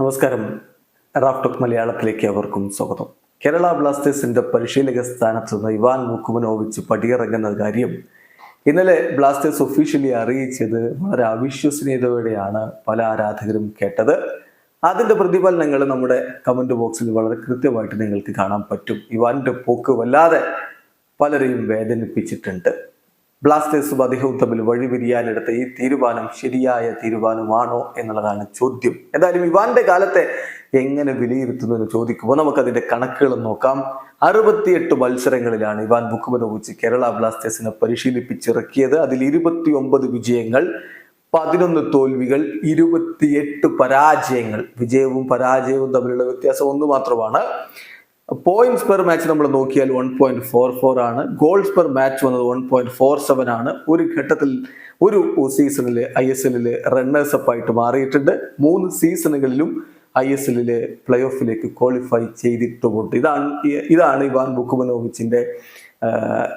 നമസ്കാരം. റാഫ്ടോക്ക് മലയാളത്തിലേക്ക് അവർക്കും സ്വാഗതം. കേരള ബ്ലാസ്റ്റേഴ്സിന്റെ പരിശീലക സ്ഥാനത്ത് നിന്ന് ഇവാൻ മുക്കുമനോവിച്ച് പടിയിറങ്ങുന്ന കാര്യം ഇന്നലെ ബ്ലാസ്റ്റേഴ്സ് ഒഫീഷ്യലി അറിയിച്ചത് വളരെ അവിശ്വസനീയതയോടെയാണ് പല ആരാധകരും കേട്ടത്. അതിന്റെ പ്രതിഫലനങ്ങൾ നമ്മുടെ കമന്റ് ബോക്സിൽ വളരെ കൃത്യമായിട്ട് നിങ്ങൾക്ക് കാണാൻ പറ്റും. ഇവാന്റെ പോക്ക് വല്ലാതെ പലരെയും വേദനിപ്പിച്ചിട്ടുണ്ട്. ബ്ലാസ്റ്റേഴ്സും അദ്ദേഹവും തമ്മിൽ വഴിപിരിയാനെടുത്ത ഈ തീരുമാനം ശരിയായ തീരുമാനമാണോ എന്നുള്ളതാണ് ചോദ്യം. എന്തായാലും ഇവാന്റെ കാലത്തെ എങ്ങനെ വിലയിരുത്തുന്നു എന്ന് ചോദിക്കുമ്പോൾ നമുക്ക് അതിന്റെ കണക്കുകൾ നോക്കാം. അറുപത്തിയെട്ട് മത്സരങ്ങളിലാണ് ഇവാൻ ബുക്കുമനോവിച്ച് കേരള ബ്ലാസ്റ്റേഴ്സിനെ പരിശീലിപ്പിച്ചിറക്കിയത്. അതിൽ ഇരുപത്തി ഒമ്പത് വിജയങ്ങൾ പതിനൊന്ന് തോൽവികൾ ഇരുപത്തിയെട്ട് പരാജയങ്ങൾ. വിജയവും പരാജയവും തമ്മിലുള്ള വ്യത്യാസം ഒന്ന് മാത്രമാണ്. പോയിന്റ്സ് പെർ മാച്ച് നമ്മൾ നോക്കിയാൽ വൺ പോയിന്റ് ഫോർ ഫോർ ആണ്. ഗോൾസ് പെർ മാച്ച് വന്നത് വൺ പോയിന്റ് ഫോർ സെവൻ ആണ്. ഒരു ഘട്ടത്തിൽ ഒരു സീസണിൽ ഐ എസ് എല്ലിൽ റണ്ണേഴ്സ് അപ്പ് ആയിട്ട് മാറിയിട്ടുണ്ട്. മൂന്ന് സീസണുകളിലും ഐ എസ് എല്ലിലെ പ്ലേ ഓഫിലേക്ക് ക്വാളിഫൈ ചെയ്തിട്ടുമുണ്ട് ഇതാണ് ഇതാണ് ഇവാൻ ബുക്കുമനോവിച്ചിന്റെ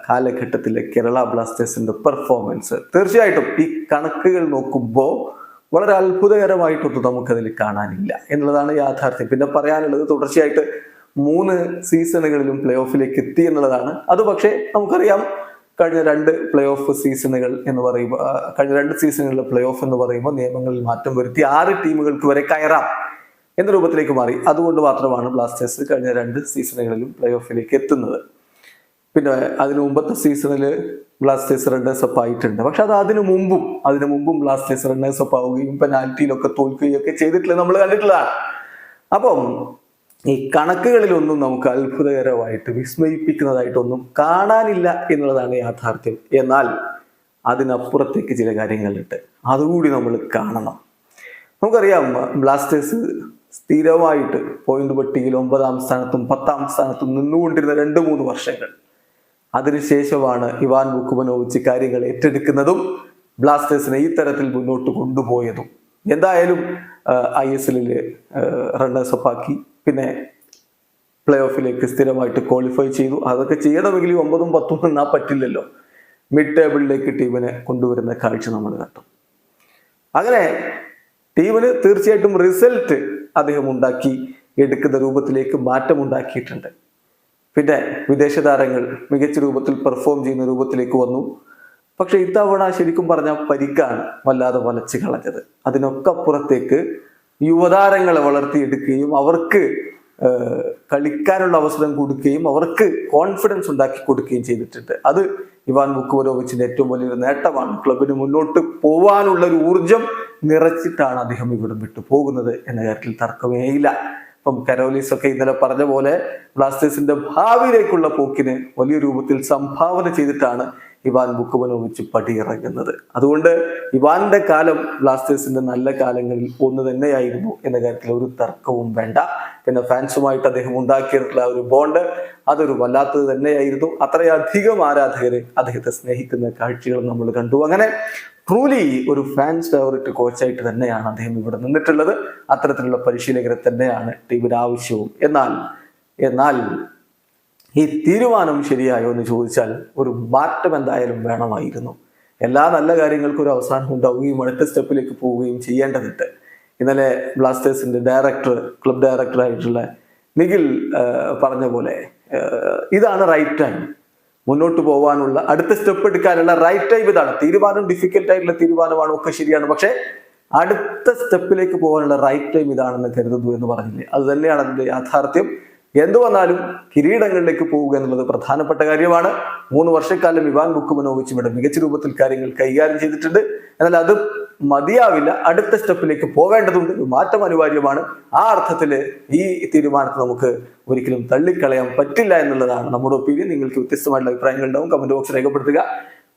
കാലഘട്ടത്തിലെ കേരള ബ്ലാസ്റ്റേഴ്സിന്റെ പെർഫോമൻസ് തീർച്ചയായിട്ടും ഈ കണക്കുകൾ നോക്കുമ്പോൾ വളരെ അത്ഭുതകരമായിട്ടൊന്നും നമുക്കതിൽ കാണാനില്ല എന്നുള്ളതാണ് യാഥാർത്ഥ്യം. പിന്നെ പറയാനുള്ളത് തുടർച്ചയായിട്ട് മൂന്ന് സീസണുകളിലും പ്ലേ ഓഫിലേക്ക് എത്തി എന്നുള്ളതാണ്. അത് പക്ഷേ നമുക്കറിയാം കഴിഞ്ഞ രണ്ട് പ്ലേ ഓഫ് സീസണുകൾ എന്ന് പറയുമ്പോൾ കഴിഞ്ഞ രണ്ട് സീസണുകളിലെ പ്ലേ ഓഫ് എന്ന് പറയുമ്പോൾ നിയമങ്ങളിൽ മാറ്റം വരുത്തി ആറ് ടീമുകൾക്ക് വരെ കയറാം എന്ന രൂപത്തിലേക്ക് മാറി. അതുകൊണ്ട് മാത്രമാണ് ബ്ലാസ്റ്റേഴ്സ് കഴിഞ്ഞ രണ്ട് സീസണുകളിലും പ്ലേ ഓഫിലേക്ക് എത്തുന്നത്. പിന്നെ അതിനു മുമ്പത്തെ സീസണിൽ ബ്ലാസ്റ്റേഴ്സ് റണ്ണേഴ്സ് അപ്പ് ആയിട്ടുണ്ട്. പക്ഷെ അത് അതിനു മുമ്പും അതിനു മുമ്പും ബ്ലാസ്റ്റേഴ്സ് റണ്ണേഴ്സ് അപ്പ് ആവുകയും പെനാൽറ്റിയിലൊക്കെ തോൽക്കുകയും ഒക്കെ ചെയ്തിട്ടില്ല. നമ്മൾ കണ്ടിട്ടുള്ളതാണ്. അപ്പം ഈ കണക്കുകളിലൊന്നും നമുക്ക് അത്ഭുതകരമായിട്ട് വിസ്മയിപ്പിക്കുന്നതായിട്ടൊന്നും കാണാനില്ല എന്നുള്ളതാണ് യാഥാർത്ഥ്യം. എന്നാൽ അതിനപ്പുറത്തേക്ക് ചില കാര്യങ്ങളുണ്ട്. അതുകൂടി നമ്മൾ കാണണം. നമുക്കറിയാം ബ്ലാസ്റ്റേഴ്സ് സ്ഥിരമായിട്ട് പോയിന്റ് പട്ടികയിൽ ഒമ്പതാം സ്ഥാനത്തും പത്താം സ്ഥാനത്തും നിന്നുകൊണ്ടിരുന്ന രണ്ട് മൂന്ന് വർഷങ്ങൾ. അതിനുശേഷമാണ് ഇവാൻ ബുക്കുമനോവിച്ച് കാര്യങ്ങൾ ഏറ്റെടുക്കുന്നതും ബ്ലാസ്റ്റേഴ്സിനെ ഈ തരത്തിൽ മുന്നോട്ട് കൊണ്ടുപോയതും. എന്തായാലും ഐ എസ് എല്ലിൽ റണ്ണേഴ്സ് ആക്കി പിന്നെ പ്ലേ ഓഫിലേക്ക് സ്ഥിരമായിട്ട് ക്വാളിഫൈ ചെയ്തു. അതൊക്കെ ചെയ്യണമെങ്കിൽ ഒമ്പതും പത്തും നിന്നാ പറ്റില്ലല്ലോ. മിഡ് ടേബിളിലേക്ക് ടീമിനെ കൊണ്ടുവരുന്ന കാഴ്ച നമ്മൾ കണ്ടു. അങ്ങനെ ടീമിന് തീർച്ചയായിട്ടും റിസൾട്ട് അദ്ദേഹം ഉണ്ടാക്കി എടുക്കുന്ന രൂപത്തിലേക്ക് മാറ്റം ഉണ്ടാക്കിയിട്ടുണ്ട്. പിന്നെ വിദേശ താരങ്ങൾ മികച്ച രൂപത്തിൽ പെർഫോം ചെയ്യുന്ന രൂപത്തിലേക്ക് വന്നു. പക്ഷെ ഇത്തവണ ശരിക്കും പറഞ്ഞാൽ പരിക്കാണ് വല്ലാതെ വലച്ചു കളഞ്ഞത്. അതിനൊക്കെ അപ്പുറത്തേക്ക് യുവതാരങ്ങളെ വളർത്തിയെടുക്കുകയും അവർക്ക് കളിക്കാനുള്ള അവസരം കൊടുക്കുകയും അവർക്ക് കോൺഫിഡൻസ് ഉണ്ടാക്കി കൊടുക്കുകയും ചെയ്തിട്ടുണ്ട്. അത് ഇവാൻ മുക്കുവരോവിച്ചിന്റെ ഏറ്റവും വലിയൊരു നേട്ടമാണ്. ക്ലബിന് മുന്നോട്ട് പോവാനുള്ള ഒരു ഊർജം നിറച്ചിട്ടാണ് അദ്ദേഹം ഇവിടെ വിട്ടു പോകുന്നത് എന്ന കാര്യത്തിൽ തർക്കമേയില്ല. ഇപ്പം കരോലീസ് ഒക്കെ ഇന്നലെ പറഞ്ഞ പോലെ ബ്ലാസ്റ്റേഴ്സിന്റെ ഭാവിയിലേക്കുള്ള പോക്കിന് വലിയ രൂപത്തിൽ സംഭാവന ചെയ്തിട്ടാണ് ഇവാൻ ബുക്കുമനോവിച്ച് പടിയിറങ്ങുന്നത്. അതുകൊണ്ട് ഇവാന്റെ കാലം ബ്ലാസ്റ്റേഴ്സിന്റെ നല്ല കാലങ്ങളിൽ ഒന്ന് തന്നെയായിരുന്നു എന്ന കാര്യത്തിൽ ഒരു തർക്കവും വേണ്ട. പിന്നെ ഫാൻസുമായിട്ട് അദ്ദേഹം ഉണ്ടാക്കിയിട്ടുള്ള ഒരു ബോണ്ട് അതൊരു വല്ലാത്തത് തന്നെയായിരുന്നു. അത്രയധികം ആരാധകരെ അദ്ദേഹത്തെ സ്നേഹിക്കുന്ന കാഴ്ചകൾ നമ്മൾ കണ്ടു. അങ്ങനെ ട്രൂലി ഒരു ഫാൻസ് ഫേവറേറ്റ് കോച്ചായിട്ട് തന്നെയാണ് അദ്ദേഹം ഇവിടെ നിന്നിട്ടുള്ളത്. അത്തരത്തിലുള്ള പരിശീലകരെ തന്നെയാണ് ടീമിന് ആവശ്യവും. എന്നാൽ എന്നാൽ ഈ തീരുമാനം ശരിയായോ എന്ന് ചോദിച്ചാൽ ഒരു മാറ്റം എന്തായാലും വേണമായിരുന്നു. എല്ലാ നല്ല കാര്യങ്ങൾക്കും ഒരു അവസാനം ഉണ്ടാവുകയും അടുത്ത സ്റ്റെപ്പിലേക്ക് പോവുകയും ചെയ്യേണ്ടതുണ്ട്. ഇന്നലെ ബ്ലാസ്റ്റേഴ്സിന്റെ ഡയറക്ടർ ക്ലബ് ഡയറക്ടറായിട്ടുള്ള നിഖിൽ പറഞ്ഞ പോലെ ഇതാണ് റൈറ്റ് ടൈം മുന്നോട്ട് പോകാനുള്ള അടുത്ത സ്റ്റെപ്പ് എടുക്കാനുള്ള റൈറ്റ് ടൈം ഇതാണ്. തീരുമാനം ഡിഫിക്കൽട്ട് ആയിട്ടുള്ള തീരുമാനമാണ് ഒക്കെ ശരിയാണ്. പക്ഷേ അടുത്ത സ്റ്റെപ്പിലേക്ക് പോകാനുള്ള റൈറ്റ് ടൈം ഇതാണെന്ന് കരുതുന്നു എന്ന് പറഞ്ഞില്ലേ? അത് തന്നെയാണ് അതിന്റെ യാഥാർത്ഥ്യം. എന്തു വന്നാലും കിരീടങ്ങളിലേക്ക് പോവുക എന്നുള്ളത് പ്രധാനപ്പെട്ട കാര്യമാണ്. മൂന്ന് വർഷക്കാലം ഇവാൻ ബുക്കുമനോവിച്ച് ഇവിടെ മികച്ച രൂപത്തിൽ കാര്യങ്ങൾ കൈകാര്യം ചെയ്തിട്ടുണ്ട്. എന്നാൽ അത് മതിയാവില്ല. അടുത്ത സ്റ്റെപ്പിലേക്ക് പോകേണ്ടതുണ്ട്. ഒരു മാറ്റം അനിവാര്യമാണ്. ആ അർത്ഥത്തിൽ ഈ തീരുമാനത്തെ നമുക്ക് ഒരിക്കലും തള്ളിക്കളയാൻ പറ്റില്ല എന്നുള്ളതാണ് നമ്മുടെ ഒപ്പീനിയൻ. നിങ്ങൾക്ക് വ്യത്യസ്തമായിട്ടുള്ള അഭിപ്രായങ്ങൾ ഉണ്ടാവും കമന്റ് ബോക്സ് രേഖപ്പെടുത്തുക.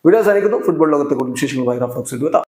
വീഡിയോ സാധിക്കുന്നു ഫുട്ബോൾ ലോകത്തെ കൂടുതൽ വിശേഷങ്ങളുമായി റഫ്ലക്സ് ഇടുക.